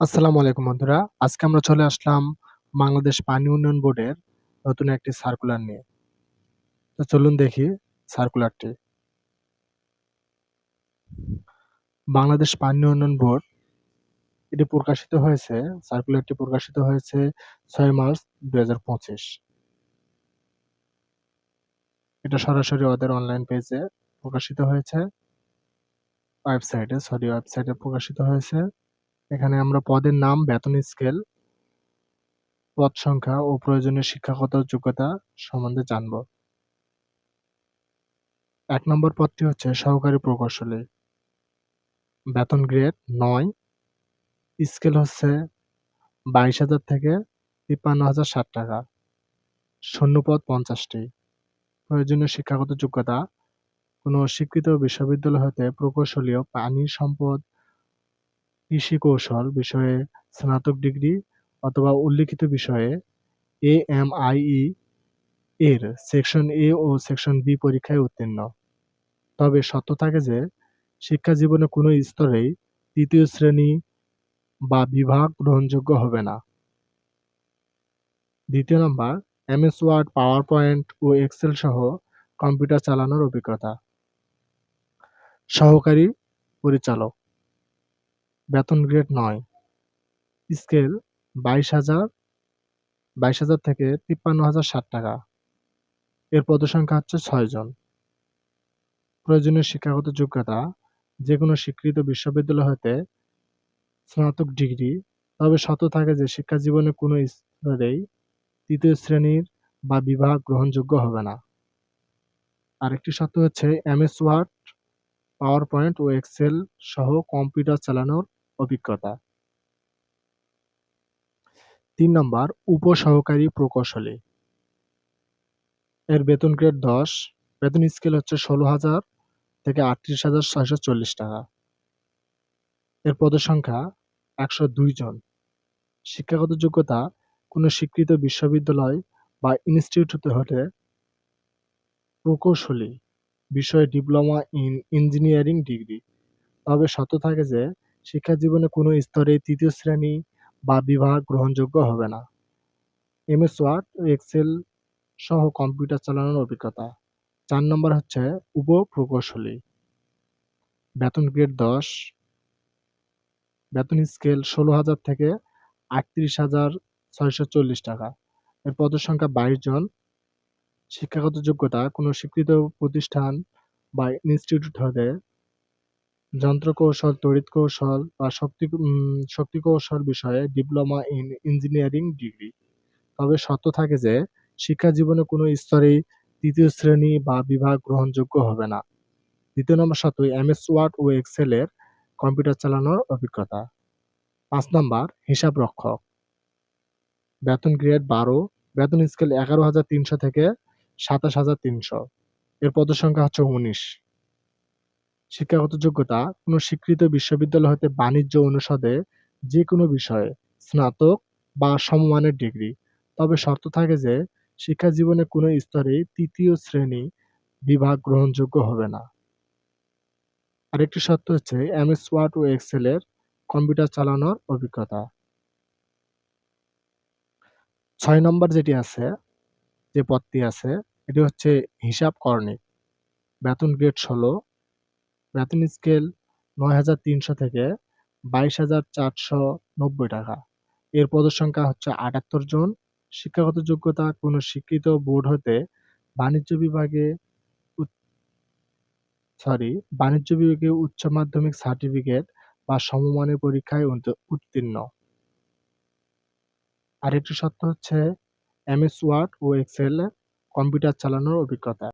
আসসালামু আলাইকুম বন্ধুরা। আজকে আমরা চলে আসলাম বাংলাদেশ পানি উন্নয়ন বোর্ডের নতুন একটি সার্কুলার নিয়ে। তো চলুন দেখি সার্কুলারটি। বাংলাদেশ পানি উন্নয়ন বোর্ড, এটি প্রকাশিত হয়েছে সার্কুলারটি প্রকাশিত হয়েছে ছয় মার্চ ২০২৫ এটা সরাসরি ওদের অনলাইন পেজে প্রকাশিত হয়েছে। ওয়েবসাইটে সরি ওয়েবসাইটে প্রকাশিত হয়েছে। এখানে আমরা পদের নাম, বেতন স্কেল, পদ সংখ্যা ও প্রয়োজনীয় শিক্ষাগত যোগ্যতা সম্বন্ধে জানব। এক নম্বর পদটি হচ্ছে সহকারী প্রকৌশলী। বেতন গ্রেড নয় স্কেল হচ্ছে ২২,০০০ থেকে ৫৩,০৬০ টাকা। শূন্যপদ ৫০ টি। প্রয়োজনীয় শিক্ষাগত যোগ্যতা কোনো স্বীকৃত বিশ্ববিদ্যালয় হতে প্রকৌশলীয় পানি সম্পদ কৃষি কৌশল বিষয়ে স্নাতক ডিগ্রি অথবা উল্লিখিত বিষয়ে এএমআইই এর সেকশন এ ও সেকশন বি পরীক্ষায় উত্তীর্ণ। তবে সত্য থাকে যে শিক্ষা জীবনে কোনো স্তরেই তৃতীয় শ্রেণি বা বিভাগ গ্রহণযোগ্য হবে না। দ্বিতীয় number MS Word, power point ও এক্সেল সহ কম্পিউটার চালানোর অভিজ্ঞতা। সহকারী পরিচালক বেতন গ্রেড নয়। স্কেল বাইশ হাজার বাইশ হাজার থেকে তিপ্পান্ন হাজার ষাট টাকা। এর পদসংখ্যা হচ্ছে জন প্রয়োজনীয় শিক্ষাগত যোগ্যতা যে কোনো স্বীকৃত বিশ্ববিদ্যালয় হতে স্নাতক ডিগ্রি, তবে শত থাকে যে শিক্ষা জীবনে কোনো স্তরেই তৃতীয় শ্রেণির বা বিভাগ গ্রহণযোগ্য হবে না। আরেকটি শর্ত হচ্ছে এমএস ওয়ার্ড পাওয়ার পয়েন্ট ও এক্সেল সহ কম্পিউটার চালানোর অভিজ্ঞতা। তিন নম্বর, উপসহকারী প্রকৌশলী। এর বেতন গ্রেড দশ। বেতন স্কেল হচ্ছে ষোলো হাজার থেকে আটত্রিশ হাজার ছয়শো চল্লিশ টাকা। এর পদসংখ্যা একশো দুই জন। শিক্ষাগত যোগ্যতা কোনো স্বীকৃত বিশ্ববিদ্যালয় বা ইনস্টিটিউট হতে প্রকৌশলী বিষয়ে ডিপ্লোমা ইন ইঞ্জিনিয়ারিং ডিগ্রি তবে শর্ত থাকে যে শিক্ষা জীবনে কোনো স্তরে তৃতীয় শ্রেণি বা বিভাগ গ্রহণযোগ্য হবে না। এমএস ওয়ার্ড এক্সেল সহ কম্পিউটার চালানোর অভিজ্ঞতা। চার নম্বর হচ্ছে উপ প্রকৌশলী বেতন গ্রেড দশ। বেতন স্কেল ষোলো হাজার থেকে আটত্রিশ হাজার ছয়শো চল্লিশ টাকা। এর পদের সংখ্যা বাইশ জন। শিক্ষাগত যোগ্যতা কোনো স্বীকৃত প্রতিষ্ঠান বা ইনস্টিটিউট হতে যন্ত্র কৌশল, তড়িৎ কৌশল বা শক্তি কৌশল বিষয়ে ডিপ্লোমা ইন ইঞ্জিনিয়ারিং ডিগ্রি। তবে শর্ত থাকে যে শিক্ষা জীবনে কোনো স্তরেই তৃতীয় শ্রেণি বা বিভাগ গ্রহণযোগ্য হবে না। দ্বিতীয় নম্বর শর্ত এমএস ওয়ার্ড ও এক্সেল এর কম্পিউটার চালানোর অভিজ্ঞতা। পাঁচ নম্বর হিসাব রক্ষক বেতন গ্রেড বারো বেতন স্কেল এগারো হাজার তিনশো থেকে সাতাশ হাজার তিনশো এর পদসংখ্যা হচ্ছে উনিশ শিক্ষাগত যোগ্যতা কোনো স্বীকৃত বিশ্ববিদ্যালয় হতে বাণিজ্য অনুষদে যে কোনো বিষয়ে স্নাতক বা সমমানের ডিগ্রি। তবে শর্ত থাকে যে শিক্ষা জীবনে কোনো স্তরে তৃতীয় শ্রেণি বিভাগ গ্রহণযোগ্য হবে না। আরেকটি শর্ত হচ্ছে এমএস ওয়ার্ড ও এক্সেল এর কম্পিউটার চালানোর অভিজ্ঞতা। ছয় নম্বর যেটি আছে, যে পদটি আছে, এটি হচ্ছে হিসাব কর্ণিক। বেতন গ্রেড ষোলো বেতন স্কেল নয় হাজার তিনশো থেকে বাইশ হাজার চারশো নব্বই টাকা। এর পদসংখ্যা হচ্ছে আটাত্তর জন। শিক্ষাগত যোগ্যতা কোনো স্বীকৃত বোর্ড হতে বাণিজ্য বিভাগে সরি বাণিজ্য বিভাগে উচ্চ মাধ্যমিক সার্টিফিকেট বা সমমানের পরীক্ষায় উত্তীর্ণ। আরেকটি সত্য হচ্ছে এমএস ওয়ার্ড ও এক্সেল কম্পিউটার চালানোর অভিজ্ঞতা।